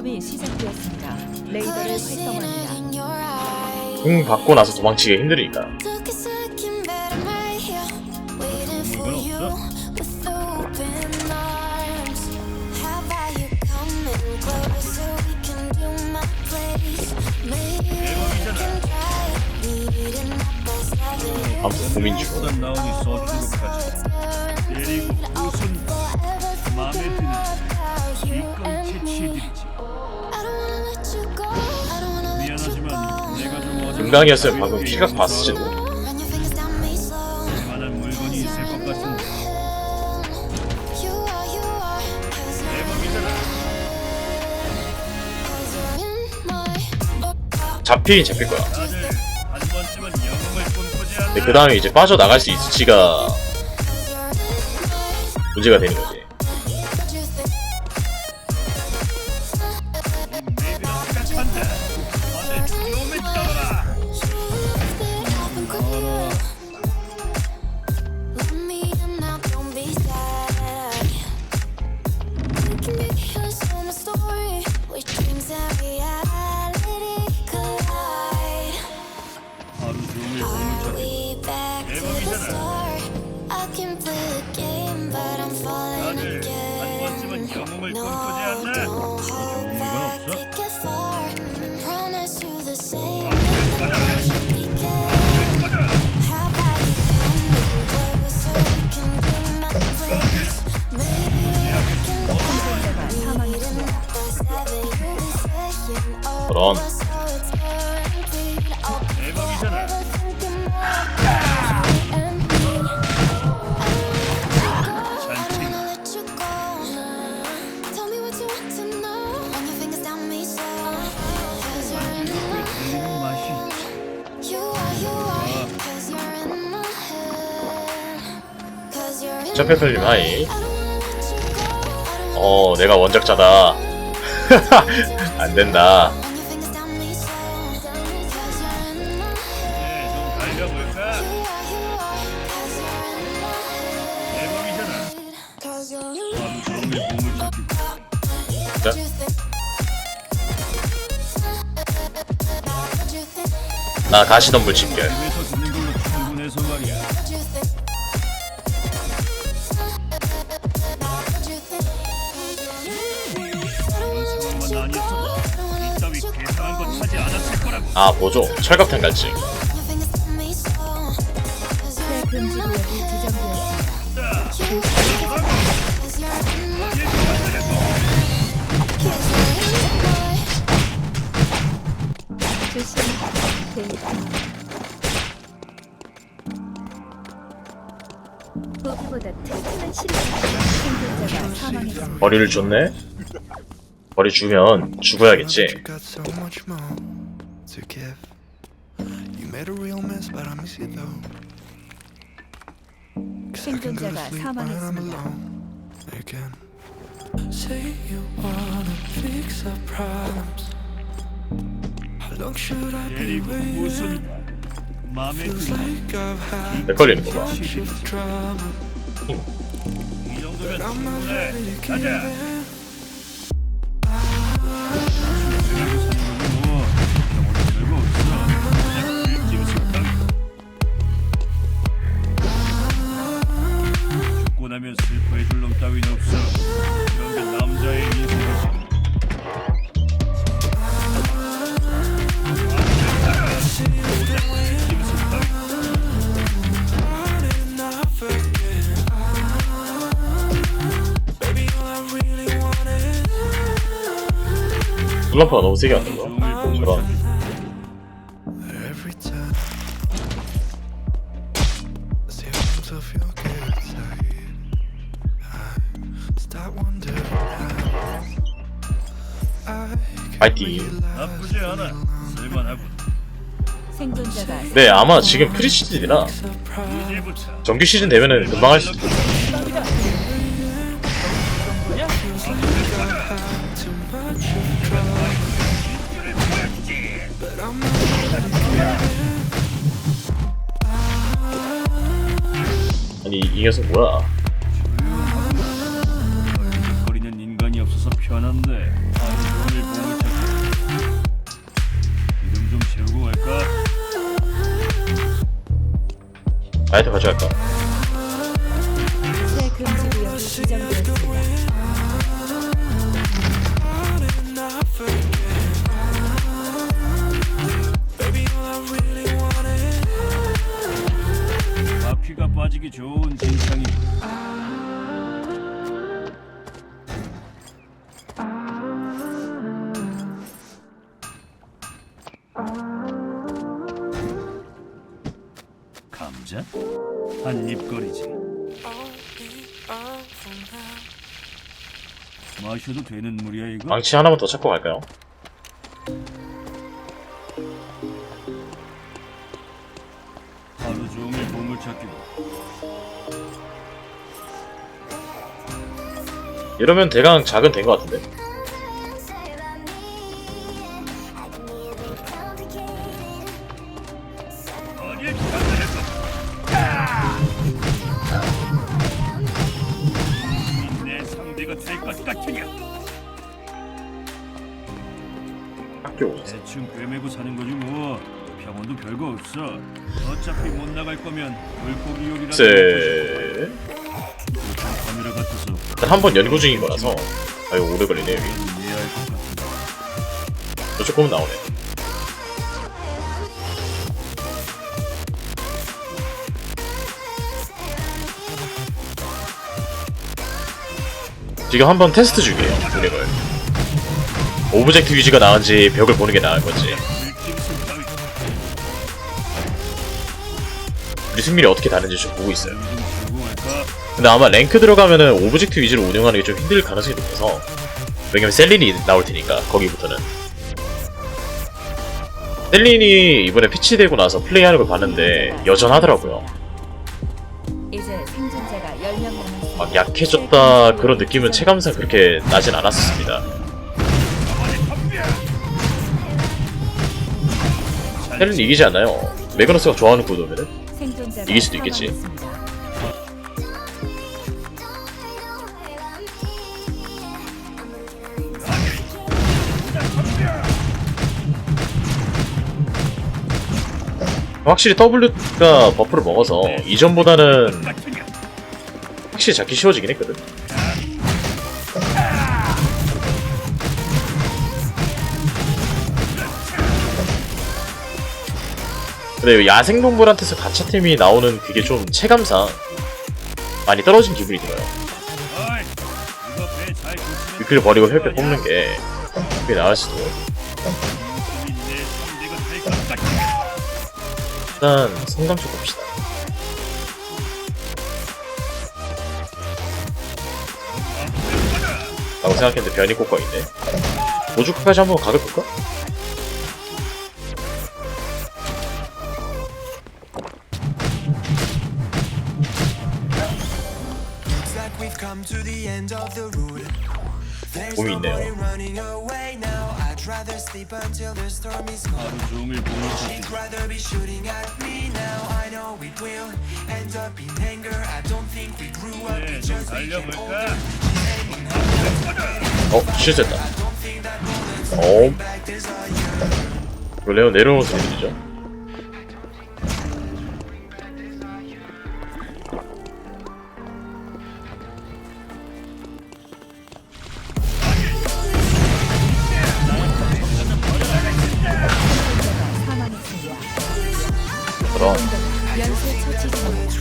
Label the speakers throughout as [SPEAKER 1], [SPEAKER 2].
[SPEAKER 1] 실험이 시작되었습니다. 레이더를 활성화합니다.
[SPEAKER 2] 궁 받고 나서 도망치기 힘드니까. 아무튼 고민 중.
[SPEAKER 3] 그리고 무슨 마음에 드는 이건 채취해드리지.
[SPEAKER 2] 금강이었으면 방금 시각 봤을지도. 잡히긴 잡힐 거야. 근데 그 다음에 이제 빠져나갈 수 있을지가 문제가 되는 거지.
[SPEAKER 3] 그리고 맛이
[SPEAKER 2] 점프풀림 하이. 어, 내가 원작자다. 안 된다. 자, 나 가시덤불 집결.
[SPEAKER 1] 자가 사망했습니다.
[SPEAKER 2] 머리를 줬네? 머리 주면 죽어야겠지.
[SPEAKER 4] To give. You made a real mess, but I miss you though. 'Cause I can go to
[SPEAKER 1] 생존자가
[SPEAKER 4] sleep when I'm
[SPEAKER 1] 사망했습니다.
[SPEAKER 4] alone again. Say you wanna fix our problems. How long should I be
[SPEAKER 3] 그리고
[SPEAKER 4] waiting?
[SPEAKER 3] 무슨 마음에
[SPEAKER 4] Feels
[SPEAKER 3] 드는
[SPEAKER 4] like I've had
[SPEAKER 2] 헷갈리는 거 봐.
[SPEAKER 4] a bunch of drama,
[SPEAKER 3] 이 정도면
[SPEAKER 4] but I'm not
[SPEAKER 3] 충분해.
[SPEAKER 4] ready to give
[SPEAKER 2] 슬럼프가 너무 세게 왔는 거.
[SPEAKER 3] 종일 몸을
[SPEAKER 2] 저런. 파이팅.
[SPEAKER 4] realize
[SPEAKER 3] 나쁘지 않아. 쓸만하고.
[SPEAKER 1] 생존자가
[SPEAKER 2] 네, 아마 지금 프리 시즌이라 정규 시즌 되면은 금방 할 수 있 이 녀석 뭐야?
[SPEAKER 3] 거리는 인간이 없어서
[SPEAKER 2] 편한데 찾고 이름 좀 채우고 갈까?
[SPEAKER 4] 아이템 가져갈까?
[SPEAKER 1] 새 금지 구역이 지정되었습니다.
[SPEAKER 2] 바퀴가 빠지기 좋은 진상이 감자? 한 입거리지 마셔도 되는 물이야 이거?
[SPEAKER 4] 망치 하나만 더 찾고 갈까요? 이러면 대강 작은 된 것 같은데? 학교.
[SPEAKER 2] 대충 꿰매고 사는 거지 뭐 병원도 별거 없어 어차피 못 나갈 거면 물고기 요리라도
[SPEAKER 4] 쎄.
[SPEAKER 2] 카메라 같아서
[SPEAKER 4] 한 번 연구 중인 거라서 아유 오래 걸리네 여기. 저쪽 보면 나오네. 지금 한번 테스트 중이에요, 운영을. 오브젝트 위주가 나은지 벽을 보는 게 나은 건지. 우리 승률이 어떻게 다른지 좀 보고 있어요. 근데 아마 랭크 들어가면은 오브젝트 위주로 운영하는 게 좀 힘들 가능성이 높아서 왜냐면 셀린이 나올 테니까 거기부터는 셀린이 이번에 피치되고 나서 플레이하는 걸 봤는데 여전하더라고요
[SPEAKER 1] 이제 생존자가 10명 남았습니다.
[SPEAKER 4] 막 약해졌다 그런 느낌은 체감상 그렇게 나진 않았습니다 셀린 이기지 않나요? 매그너스가 좋아하는 구도면은 이길 수도 있겠지. 확실히 W가 버프를 먹어서 이전보다는
[SPEAKER 2] 같으냐?
[SPEAKER 4] 확실히 잡기 쉬워지긴 했거든. 근데 야생동물한테서 가차템이 나오는 그게 좀 체감상 많이 떨어진 기분이 들어요.
[SPEAKER 2] 조심해.
[SPEAKER 4] 위클 버리고 혈배 뽑는 게 그게 나을 수도 일단 성당 쪽 봅시다 라고 생각했는데 변이 꽂고 있네 오죽까지 한번 각을 볼까?
[SPEAKER 5] Looks like we've come to the end of the road. There's
[SPEAKER 4] 봄이 있네요.
[SPEAKER 5] Rather sleep until the storm is gone.
[SPEAKER 2] 하루 종일 보물 찾기
[SPEAKER 5] She'd rather be shooting at me now. I know it will end up in anger. I don't think we grew up. We
[SPEAKER 2] 좀
[SPEAKER 5] just became
[SPEAKER 2] 달려볼까?
[SPEAKER 4] 어 실수했다
[SPEAKER 5] Don't think that bullets
[SPEAKER 4] 어
[SPEAKER 5] back desire.
[SPEAKER 4] 이거 레오 내려오는 소리 들리죠?
[SPEAKER 1] 연쇄 처치 중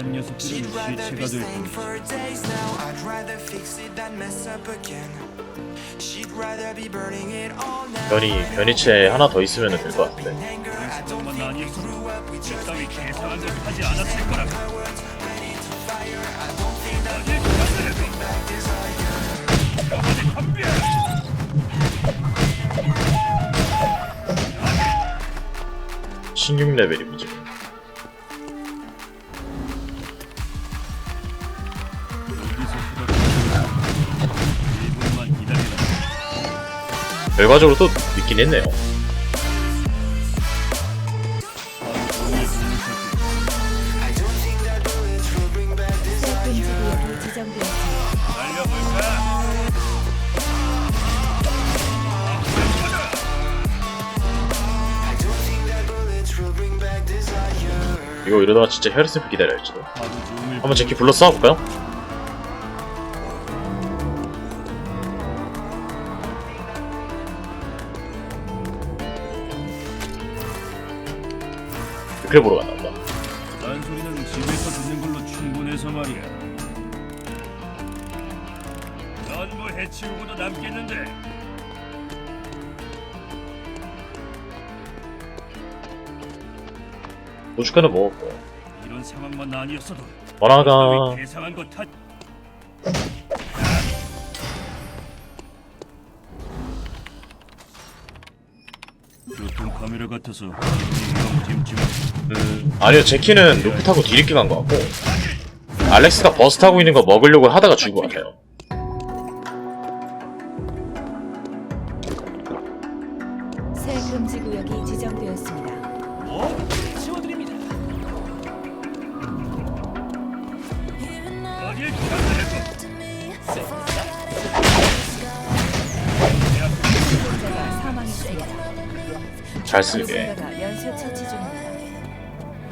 [SPEAKER 2] 한
[SPEAKER 5] She'd
[SPEAKER 2] 녀석들은 시체가 될
[SPEAKER 5] staying
[SPEAKER 2] 뿐이지
[SPEAKER 5] for days now. I'd rather fix it than mess up again. She'd rather be burning it all now.
[SPEAKER 4] 변이 변이체 하나 더 있으면 될 것 같은데
[SPEAKER 5] Anger, I don't
[SPEAKER 2] 그것만
[SPEAKER 5] think we
[SPEAKER 2] 아니었어
[SPEAKER 5] grew up. We just
[SPEAKER 2] 따위
[SPEAKER 5] became
[SPEAKER 2] 계산한 듯 하지 않았을 거라고
[SPEAKER 5] our words ready to fire. I don't think that
[SPEAKER 2] 어딜 가더라도
[SPEAKER 5] back desire.
[SPEAKER 2] 어디 덤벼 어딜
[SPEAKER 4] 16레벨이고 지금
[SPEAKER 2] 여기
[SPEAKER 4] 결과적으로 또 늦긴 했네요? 이거 이러다가 진짜 헤르스프 기다려야지도
[SPEAKER 2] 하루 종일
[SPEAKER 4] 한번 제키 불러 싸워볼까요? 그래 보러 갔나 보다
[SPEAKER 2] 딴소리는 집에서 듣는 걸로 충분해서 말이야. 넌 뭐 해치우고도 남겠는데.
[SPEAKER 4] 고춧가루 먹었고
[SPEAKER 2] 이런 상황만 아니었어도
[SPEAKER 4] 번화가
[SPEAKER 2] 계상한 것 탓. 카메라 같아서
[SPEAKER 4] 음 아니요 제키는 루프 타고 뒤늦게 간 것 같고 알렉스가 버스 타고 있는 거 먹으려고 하다가 죽은 것 같아요
[SPEAKER 1] 새 금지 구역이 지정되었습니다.
[SPEAKER 2] 어?
[SPEAKER 1] 사망했습니다.
[SPEAKER 4] 잘 쓰게
[SPEAKER 1] 중입니다.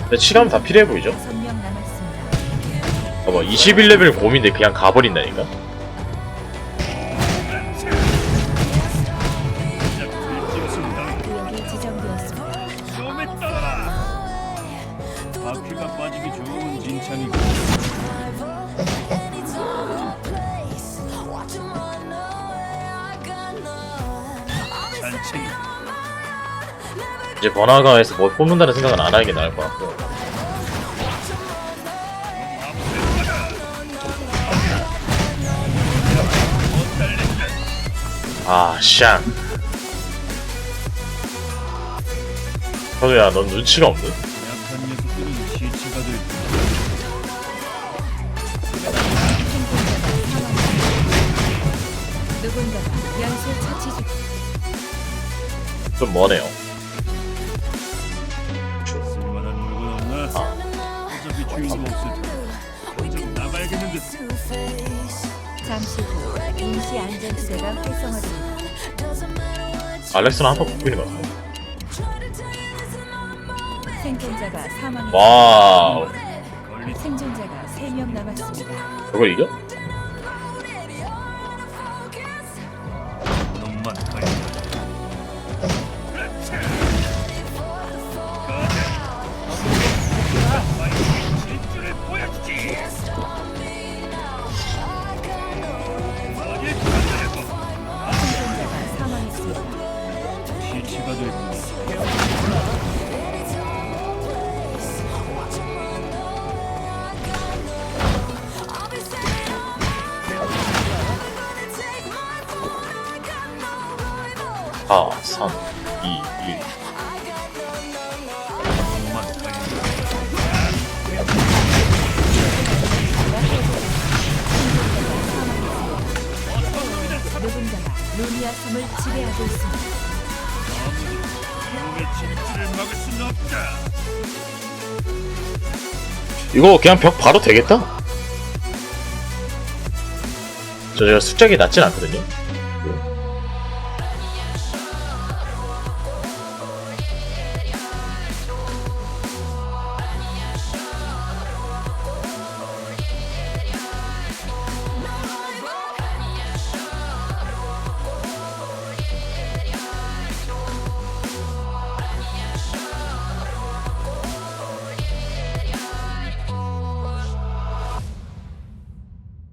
[SPEAKER 4] 근데 치가면 다 필요해 보이죠?
[SPEAKER 1] 6명 남았습니다.
[SPEAKER 4] 봐봐 21레벨 곰인데 그냥 가버린다니까 이제 번화가에서 뭐 뽑는다는 생각은 안 하는 게 나을 것 같고 아, 샹. 현우야, 넌 눈치가 없네. 좀 머네요.
[SPEAKER 2] 어차피 주인공 없을 테니 당장 나가야겠는데.
[SPEAKER 1] 잠시 후 임시 안전지대가 활성화됩니다.
[SPEAKER 4] 알렉스는 한번 뽑히는 것 같아.
[SPEAKER 1] 생존자가.
[SPEAKER 4] 와우.
[SPEAKER 1] 생존자가 3명 남았습니다.
[SPEAKER 4] 그걸 이겨? 3, 2, 1.
[SPEAKER 2] 놈만 걸려.
[SPEAKER 1] 누군가가 루미아 섬을 지배하고 있습니다.
[SPEAKER 2] 몸의 진주를 막을 수는 없다.
[SPEAKER 4] 이거 그냥 벽 바로 되겠다? 저 제가 숫자가 낮진 않거든요?